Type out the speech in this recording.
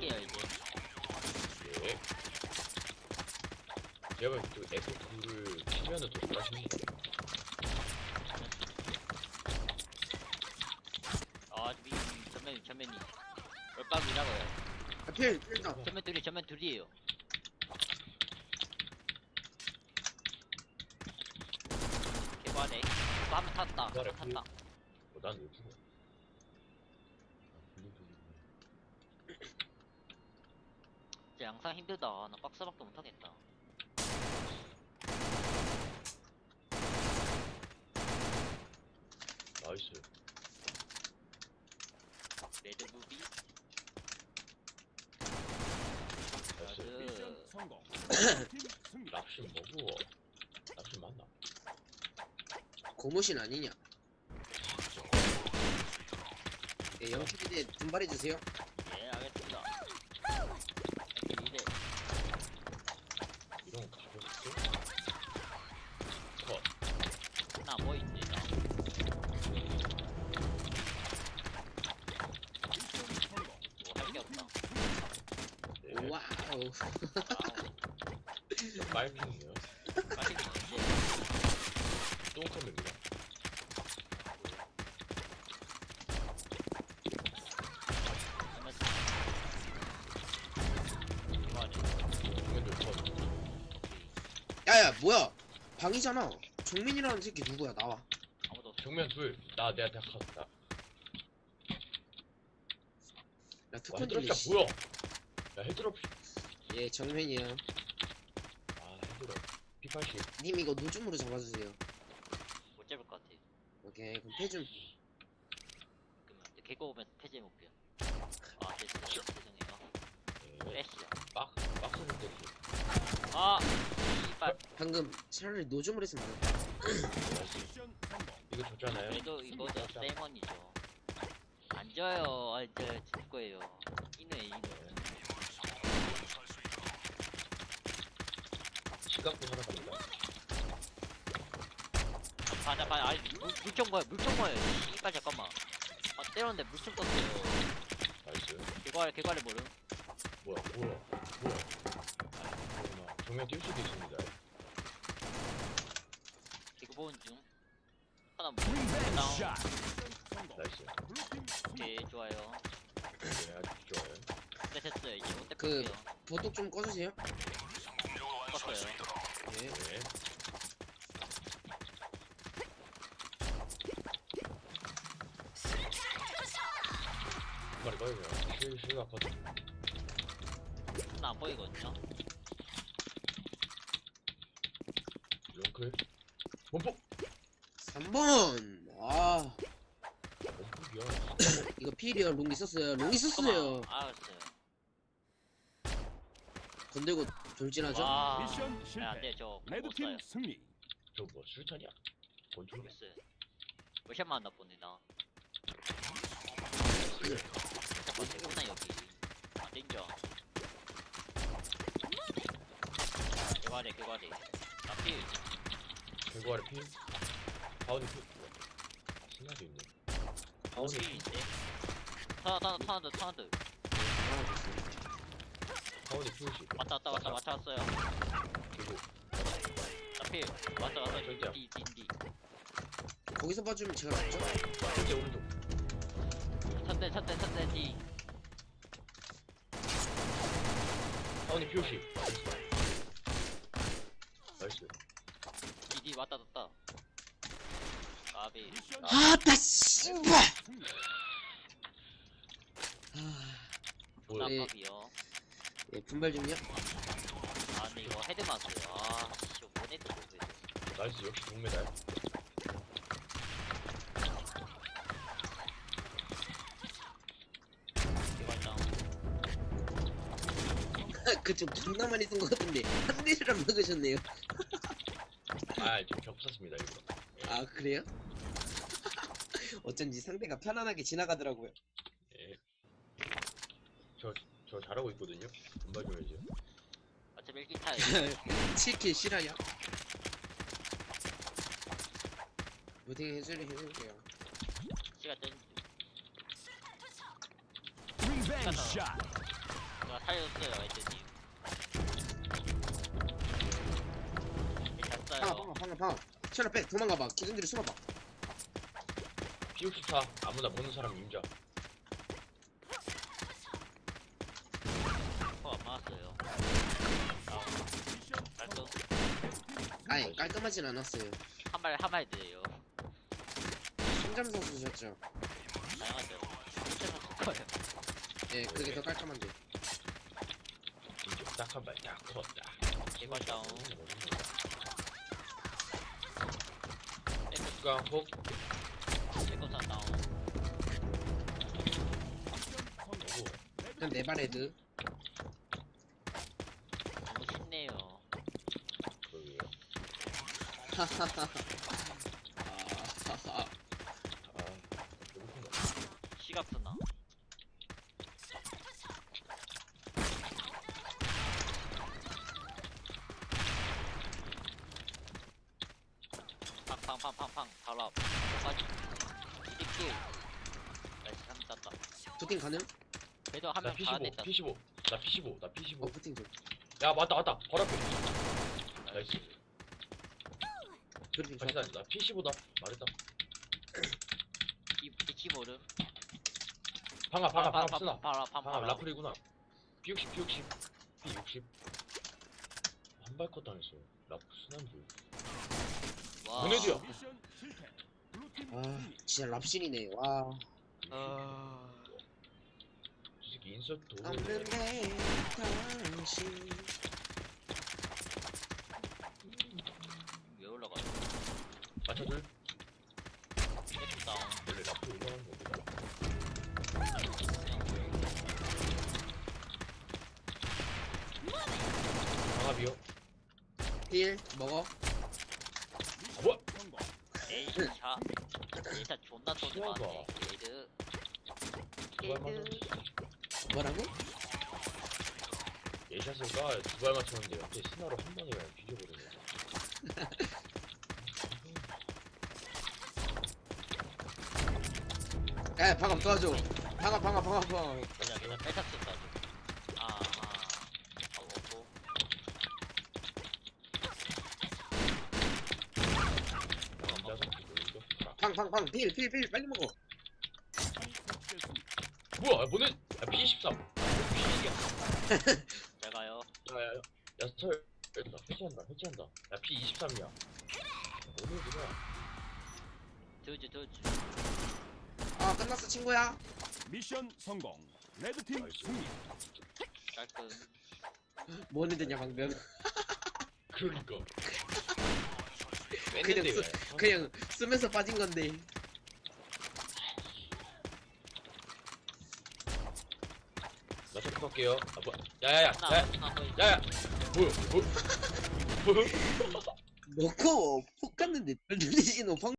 뛸게요 이제 예. 제가 또 F2를 치면은 더 잘하십니다. 아 미, 전면 전면이 얼빵이라고요 아, 필, 필다. 전면 둘이 전면 둘이에요 개발해 한번 탔다 한번 탔다 어, 난왜 죽어? 진짜 양상 힘들다 나 박스밖에 못하겠다 나이스. 레드 무비 나이스. 나이스 성공. 팀 승리. 랍신 뭐고? 랍신 맞나? 고무신 아니냐? 예, 영피기대 분발해주세요. 빨핑이요. 이제 똥컴입니다. 야야 뭐야? 방이잖아. 정민이라는 새끼 누구야? 나와. 아무도 없어 정면 둘. 나 내가 대학 컷. 나. 야 와, 특훈 헤드럽 딜리. 샷 뭐야? 야 헤드럽. 예 정민이야. 아 헤드럽. P80. 님 이거 노줌으로 잡아주세요. 못 잡을 것 같아 오케이 그럼 패좀. 그러면 개고 오면 폐지해볼게요 아 됐어요 죄송해요 네. 플래시야 박 박스를 때리. 아 이빨 방금 차라리 노줌으로 했으면 안 돼. 이거 줬잖아요. 그래도 이거죠 세이먼이죠 안 져요 아 이제 질 거예요 이네 이네 시각도 살아갑니다. 가자 가자 아니 물, 물총 뭐야 물총 뭐야 이빨 잠깐만 아 때렸는데 물총 떴어요 나이스. 개괄 개괄을 모름 뭐야 뭐야 뭐야. 아, 그렇구나. 정면 뛸 수도 있습니다. 개그 보는 중 하나 뭐 다운. 나이스. 오케이 좋아요 네 아주 좋아요. 네 됐어요 이제 못대 그- 볼게요 보톡 좀 꺼주세요. 껐어요 예. 네. 떠요 그냥. 실 실각 컷. 하나 안 보이거든요 롱클. 원폭. 3번. 아 원폭이야. 이거 필이요. 롱 있었어요. 롱 있었어요. 잠깐만. 알았어요 건들고 돌진하죠. 와 미션 아, 실패. 안돼 써요 레드팀 승리. 저뭐 술탄이야? 권총. 모르겠어요 몇샷만 나 보네 나 잠깐만 되구나 여기 아 땡겨 개괄해 개괄해 나필 결과를 피. 가운데 피. 신나게 있네. 가운데 피. 필인데 타나 타나 타나 타나 가운데 피우시. 왔다 왔다 왔다 왔다 왔어요 그리고 나필 왔다 왔다 저기요. 디디디 거기서 봐주면 제가 낫죠? 첫째 오른쪽. 첫대 첫대 첫대 디 가운데 피우시. 나이스. 디디 왔다 왔다 아비 아따 씨발. 승리. 뭐야? 네. 나밥이요 예 분발 좀요. 아 근데 이거 헤드 맞어요 아씨 모네트 모드 나이스 역시 동메달. 개발장 그좀 존나 많이 쓴 것 같은데 한 대를 안 먹으셨네요. 아좀 겹쳤습니다 이거. 아 그래요? 어쩐지 상대가 편안하게 지나가더라고요. 예. 저저 잘하고 있거든요. 분발 좀 해주세요. 어차피 일기 타요 7킬 실화야. 무딩 해주려 해줄게요. 시간 뜬 리벤 샷. 살렸어요 애들님 방아 잤어요 방아 방아 방아 시원아 백 도망가봐 기둥들이 숨어봐 P64 아무나 보는 사람 임자. 포안 맞았어요 다운 미션 깔끔 아니 깔끔하진 않았어요. 한발 한발 드려요. 3점 선수셨죠? 다양하죠 쓸 거예요. 예 그게 더 깔끔한데 임자 딱한 발, 딱 컸다. 개발 다운. 혹 세컨사 다운. 네발 헤드 너무 쉽네요 그러게요. 하하하 아, 배고픈가? 시각스나 팡팡팡팡팡 바로 앞 빠지 이득킬 나이스 3 땄다 부팅 가능? 그래도 한나명다 P15, 됐다 P15, 나 P15, 나 어 P15. 부팅 좀 야 맞다 맞다, 바로 앞에. 나이스. 좋아 나, 나 P15다. 말했다. 이 모름 방아 방아 방아 쓰나. 방아 방아 라플이구나. P60 P60 P60. 한 발컷 당했어. 라플 순한 줄. 블루팀 아. 진짜 랍신이네 와 아... 이 새끼 인서트 당신 왜 올라가요? 맞춰줄. 다운 원래 라플 올라가는 거보다. 방아비요. 힐 먹어 아, 뭐야? 성공. A차 A차 존나 쏘지 신화가. 마네 게이드 게이드 뭐라고? 예샷을 까 두발 맞췄는데 갑자기 신화로 한 방에 그냥 뒤져버리네. 야 방금 도와줘 방아 방아 방아 방아 그냥 그냥 빼tak 썼다 아아 아 남자서 이거 방방방 필필필 빨리 먹어. 뭐야? 아, 뭐네? 아, P13. P12야. 제가요 야야야. 야, 설. 나 해체한다. 해체한다. 야, P23이야. 오늘구나. 드즈 끝났어 친구야 미션 성공. 레드팀. 승리. 깔끔 뭐 했느냐 방금 그러니까. 그냥 뺐는데 쓰- 왜? 그냥 쓰면서 빠진 건데 나 체크 할게요. 아, 뭐 야? 야야야. 하나 야, 하나 더 있- 야야. 뭐야? 뭐? 뭐? 넣고 푹 갔는데 눈이 너 방...